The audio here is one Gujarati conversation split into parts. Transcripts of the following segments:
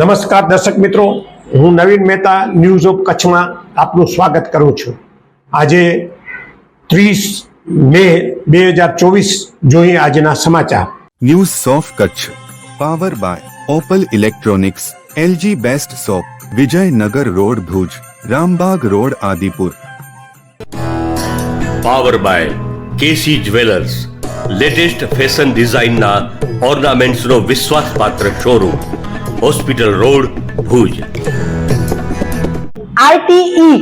નમસ્કાર દર્શક મિત્રો હું નવીન મહેતા ન્યૂઝ ઓફ કચ્છમાં આપનું સ્વાગત કરું છું. આજે ત્રીસ મે બે હજાર ચોવીસ જોઈએ આજના સમાચાર. News of Kutch. Power by Opal electronics LG best shop Vijaynagar road Bhuj Rambag road Adipur. Power by KC jewellers latest fashion ડિઝાઇનના ઓર્નામેન્ટ્સનો વિશ્વાસપાત્ર showroom hospital road Bhuj. RTE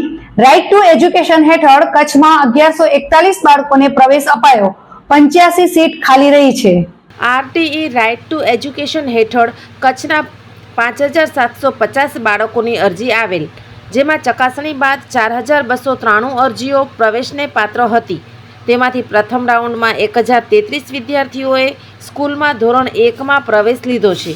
right to education હેઠળ કચ્છમાં અગિયારસો એકતાલીસ બાળકોને પ્રવેશ અપાયો. પંચ્યાસી સીટ ખાલી રહી છે. આરટીઈ રાઇટ ટુ એજ્યુકેશન હેઠળ કચ્છના પાંચ હજાર સાતસો પચાસ બાળકોની અરજી આવેલ જેમાં ચકાસણી બાદ ચાર હજાર બસો ત્રાણું અરજીઓ પ્રવેશને પાત્ર હતી. તેમાંથી પ્રથમ રાઉન્ડમાં એક હજાર તેત્રીસ વિદ્યાર્થીઓએ સ્કૂલમાં ધોરણ એકમાં પ્રવેશ લીધો છે.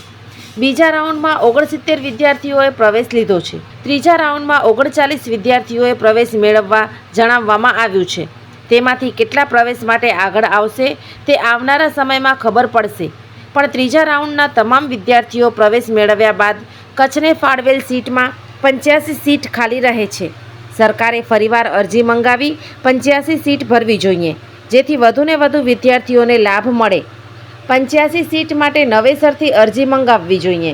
બીજા રાઉન્ડમાં ઓગણસિત્તેર વિદ્યાર્થીઓએ પ્રવેશ લીધો છે. ત્રીજા રાઉન્ડમાં ઓગણચાલીસ વિદ્યાર્થીઓએ પ્રવેશ મેળવવા જણાવવામાં આવ્યું છે. તેમાંથી કેટલા પ્રવેશ માટે આગળ આવશે તે આવનારા સમયમાં ખબર પડશે. પણ ત્રીજા રાઉન્ડના તમામ વિદ્યાર્થીઓ પ્રવેશ મેળવ્યા બાદ કચ્છને ફાળવેલ સીટમાં પંચ્યાસી સીટ ખાલી રહે છે. સરકારે ફરીવાર અરજી મંગાવી પંચ્યાસી સીટ ભરવી જોઈએ, જેથી વધુને વધુ વિદ્યાર્થીઓને લાભ મળે. પંચ્યાસી સીટ માટે નવેસરથી અરજી મંગાવવી જોઈએ.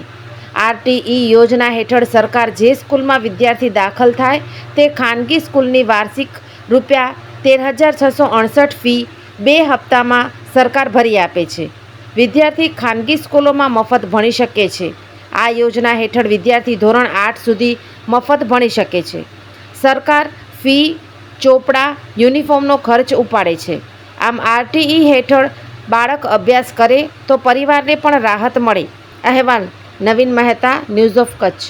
આરટીઈ યોજના હેઠળ સરકાર જે સ્કૂલમાં વિદ્યાર્થી દાખલ થાય તે ખાનગી સ્કૂલની વાર્ષિક રૂપિયા તેર હજાર છસો અડસઠ ફી બે હપ્તામાં સરકાર ભરી આપે છે. વિદ્યાર્થી ખાનગી સ્કૂલોમાં મફત ભણી શકે છે. આ યોજના હેઠળ વિદ્યાર્થી ધોરણ આઠ સુધી મફત ભણી શકે છે. સરકાર ફી, ચોપડા, યુનિફોર્મનો ખર્ચ ઉપાડે છે. આમ આરટીઈ હેઠળ બાળક અભ્યાસ કરે તો પરિવારને પણ રાહત મળે. અહેવાલ, નવીન મહેતા, ન્યૂઝ ઓફ કચ્છ.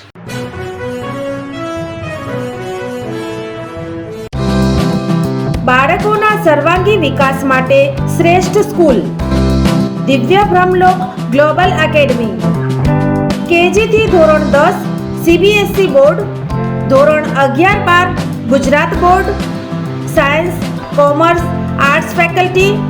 બાળકોના સર્વાંગી વિકાસ માટે શ્રેષ્ઠ સ્કૂલ. દિવ્ય બ્રહ્મલોક ગ્લોબલ એકેડમી. કેજીથી ધોરણ દસ, સીબીએસઈ બોર્ડ. ધોરણ અગિયાર બાર, Gujarat board. Science, commerce, arts faculty.